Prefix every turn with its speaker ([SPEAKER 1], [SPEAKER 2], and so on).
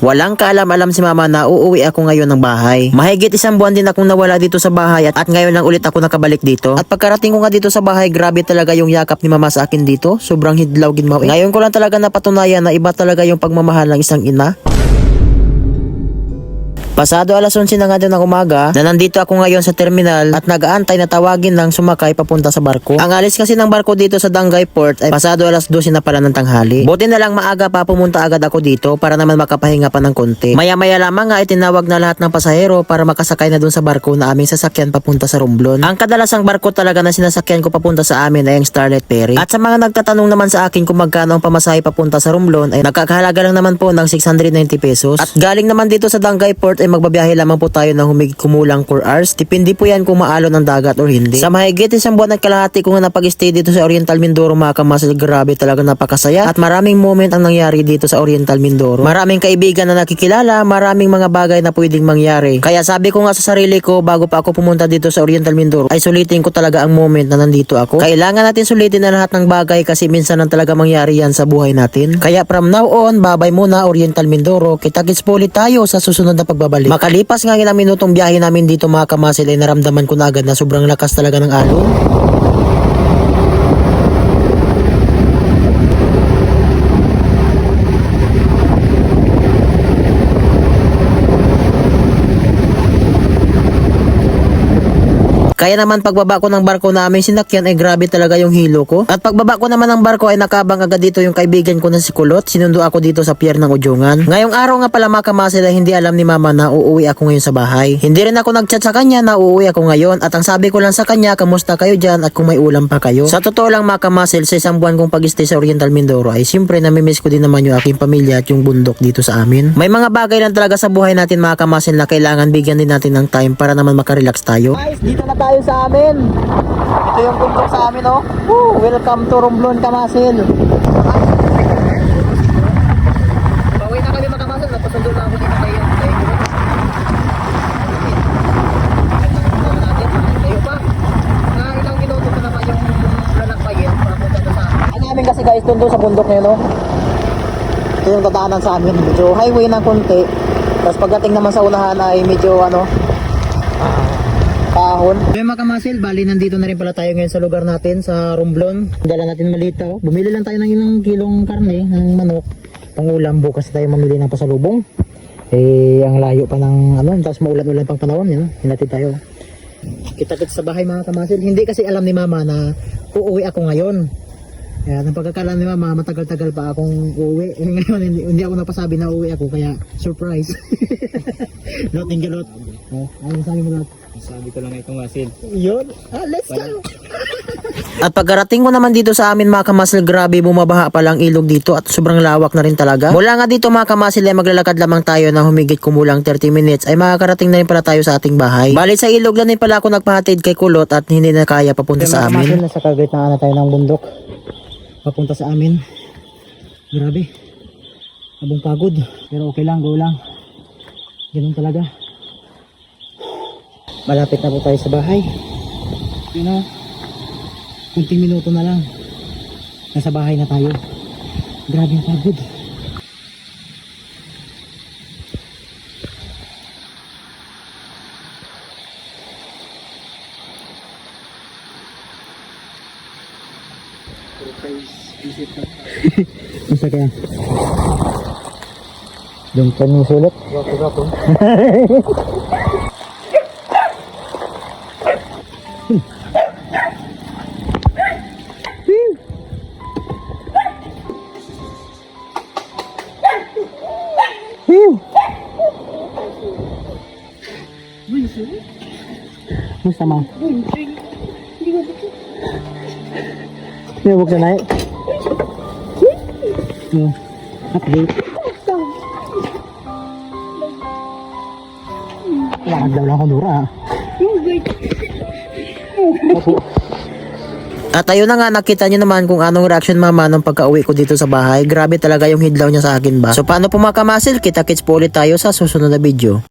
[SPEAKER 1] Walang kaalam-alam si mama na uuwi ako ngayon ng bahay. Mahigit isang buwan din akong nawala dito sa bahay at, at ngayon lang ulit ako nakabalik dito. At pagkarating ko nga dito sa bahay, grabe talaga yung yakap ni mama sa akin dito. Sobrang hidlaw ginmaw. Ngayon ko lang talaga napatunayan na iba talaga yung pagmamahal ng isang ina. Pasado alas 11 na nga din ng umaga na nandito ako ngayon sa terminal at nag-aantay na tawagin ng sumakay papunta sa barko. Ang alis kasi ng barko dito sa Dangay Port ay pasado alas 12 na pala ng tanghali. Buti na lang maaga pa pumunta agad ako dito para naman makapahinga pa ng konti. Maya-maya lamang nga itinawag na lahat ng pasahero para makasakay na dun sa barko na aming sasakyan papunta sa Romblon. Ang kadalasang barko talaga na sinasakyan ko papunta sa amin ay ang Starlet Ferry. At sa mga nagtatanong naman sa akin kung magkano ang pamasahe papunta sa Romblon ay nakakahalaga lang naman po ng 690 pesos. At galing naman dito sa Dangay Port ay magbabiyahe lamang po tayo ng humigit kumulang 4 hours. Depende po yan kung maalon ng dagat or hindi. Sa mahigit isang buwan at kalahati ko nga napag-stay dito sa Oriental Mindoro mga kamasal, grabe talaga napakasaya at maraming moment ang nangyari dito sa Oriental Mindoro. Maraming kaibigan na nakikilala, maraming mga bagay na pwedeng mangyari. Kaya sabi ko nga sa sarili ko bago pa ako pumunta dito sa Oriental Mindoro ay sulitin ko talaga ang moment na nandito ako. Kailangan natin sulitin na lahat ng bagay kasi minsan lang talaga mangyari yan sa buhay natin. Kaya from now on, babay muna Oriental Mindoro. Kita-kits po ulit tayo sa susunod na pagbabalik. Makalipas nga ilang minutong biyahe namin dito mga kamasil ay naramdaman ko na agad na sobrang lakas talaga ng alon. Kaya naman pagbaba ko ng barko na aming sinakyan ay grabe talaga yung hilo ko. At pagbaba ko naman ng barko ay nakabang agad dito yung kaibigan ko na si Kulot. Sinundo ako dito sa pier ng Udyungan. Ngayong araw nga pala mga kamasil ay hindi alam ni mama na uuwi ako ngayon sa bahay. Hindi rin ako nagchat sa kanya na uuwi ako ngayon at ang sabi ko lang sa kanya kamusta kayo dyan at kung may ulam pa kayo. Sa totoo lang mga kamasil sa isang buwan kong pag-stay sa Oriental Mindoro ay siyempre namimiss ko din naman yung aking pamilya at yung bundok dito sa amin. May mga bagay lang talaga sa buhay natin mga kamasil na kailangan bigyan din natin ng time para naman makarelax tayo. Guys, dito na tayo sa amin. Ito yung bundok sa amin, oh. Woo, welcome to Romblon, Kamasil. Pauwi na kami mga Kamasil. Napasundo na ako dito kayo. Tayo namin kasi guys, doon doon sa bundok ngayon, no? Ito yung dadaanan sa amin. Medyo highway ng konti. Tapos pagdating naman sa unahan ay medyo ano, kahon. Yung mga kamasil, bali nandito na rin pala tayo ngayon sa lugar natin, sa Romblon. Dala natin malita. Oh. Bumili lang tayo ng ilang kilong karne, ng manok. Pangulam, bukas tayo mamili ng pasalubong. Eh, ang layo pa ng ano, tapos maulan-ulan pang panahon, yun. Hinatid tayo. Kita-kits sa bahay mga kamasil. Hindi kasi alam ni mama na uuwi ako ngayon. Kaya ang pagkakala ni mama, matagal-tagal pa akong uuwi. Eh, ngayon, hindi, hindi ako napasabi na uuwi ako, kaya surprise. Lot, thank you, Lot. Oh, ayun sabi mo, Lot.
[SPEAKER 2] Sabi ko lang itong asin.
[SPEAKER 1] Yun. Ah, let's go. At pagkarating ko naman dito sa amin mga kamasil, grabe bumabaha pa lang ilog dito at sobrang lawak na rin talaga. Mula nga dito mga kamasil ay maglalakad lamang tayo na humigit kumulang 30 minutes ay makakarating na rin pala tayo sa ating bahay. Bali sa ilog lang din pala ako nagpahatid kay Kulot at hindi na kaya papunta sa amin. Nasa kagitnaan na tayo ng bundok. Papunta sa amin. Grabe. Abong pagod. Pero okay lang, go lang. Ganun talaga. Malapit na po tayo sa bahay. Yun know, kunting minuto na lang. Nasa bahay na tayo. Grabe ang pagod. Masa kaya? Yung kami sulit? Gapo-gapo. Musta ma? Hindi huwag na naik. Hmm. Update. Lakad daw lang ako dura. Opo. At ayun na nga, nakita nyo naman kung anong reaction mama nung pagka-uwi ko dito sa bahay. Grabe talaga yung hidlaw niya sa akin ba. So paano po mga kamasil, kita-kits po ulit tayo sa susunod na video.